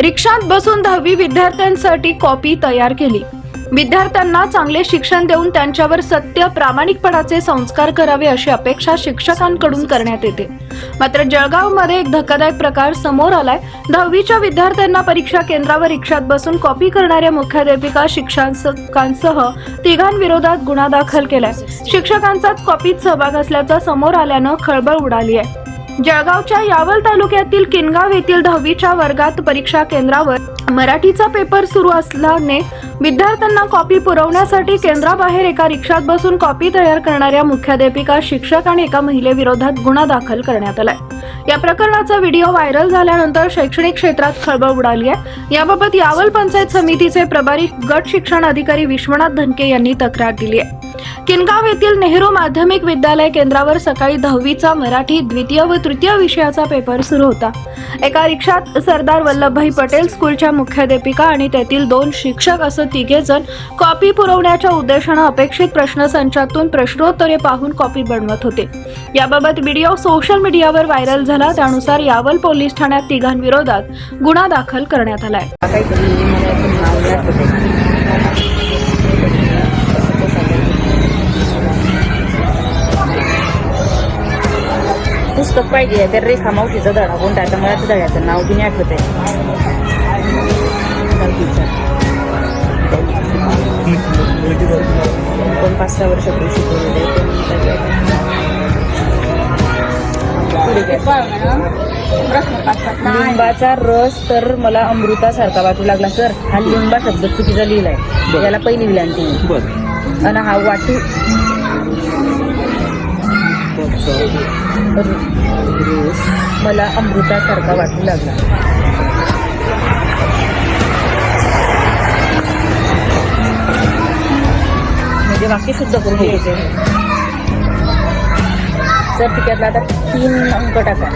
रिक्षात बसून दहावी विद्यार्थ्यांसाठी कॉपी तयार केली. विद्यार्थ्यांना चांगले शिक्षण देऊन त्यांच्यावर सत्य प्रामाणिकपणाचे संस्कार करावे अशी अपेक्षा शिक्षकांकडून करण्यात येते. मात्र जळगावमध्ये एक धक्कादायक प्रकार समोर आलाय. दहावीच्या विद्यार्थ्यांना परीक्षा केंद्रावर रिक्षात बसून कॉपी करणाऱ्या मुख्याध्यापिका शिक्षकांसह तिघांविरोधात गुन्हा दाखल केलाय. शिक्षकांचाच कॉपीत सहभाग असल्याचं समोर आल्यानं खळबळ उडाली आहे. जळगावच्या यावल तालुक्यातील किनगाव येथील दहावीच्या वर्गात परीक्षा केंद्रावर मराठीचा पेपर सुरू असल्याने विद्यार्थ्यांना कॉपी पुरवण्यासाठी केंद्राबाहेर एका रिक्षात बसून कॉपी तयार करणाऱ्या मुख्याध्यापिका शिक्षक आणि एका महिलेविरोधात गुन्हा दाखल करण्यात आलाय. या प्रकरणाचा व्हिडिओ व्हायरल झाल्यानंतर शैक्षणिक क्षेत्रात खळबळ उडाली आहे. याबाबत यावल पंचायत समितीचे प्रभारी गट शिक्षण अधिकारी विश्वनाथ धनके यांनी तक्रार दिली आहे. किनगाव येथील नेहरू माध्यमिक विद्यालय केंद्रावर सकाळी दहावीचा मराठी द्वितीय व तृतीय विषयाचा पेपर सुरू होता. एका रिक्षात सरदार वल्लभभाई पटेल स्कूलच्या मुख्याध्यापिका आणि तेथील दोन शिक्षक असं तिघे जण कॉपी पुरवण्याच्या उद्देशानं अपेक्षित प्रश्नसंचातून प्रश्नोत्तरे पाहून कॉपी बनवत होते. याबाबत व्हिडिओ सोशल मीडियावर व्हायरल झाला. त्यानुसार यावल पोलीस ठाण्यात तिघांविरोधात गुन्हा दाखल करण्यात आलाय. पुस्तक पाहिजे त्या रेखा मावशीचा धडा कोणता आता मला त्या धड्याचं नाव नाही आठवत आहे. दोन पाच सहा वर्षापूर्वी शिकवलेलं त्याच्यात- पुढे काय? लिंबाचा रस तर मला अमृतासारखा वाटू लागला सर. हा लिंबा शब्द चुकीचा लिहिलाय. याला पहिली बर. आणि हा वाटू रस मला अमृतासारखा वाटू लागला. म्हणजे वाक्य शुद्ध करून घ्यायचे. सर तिच्यातला आता तीन अंक टाका.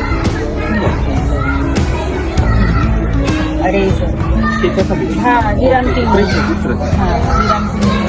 अरे सर हा हिरांकिंग दुसरं. हा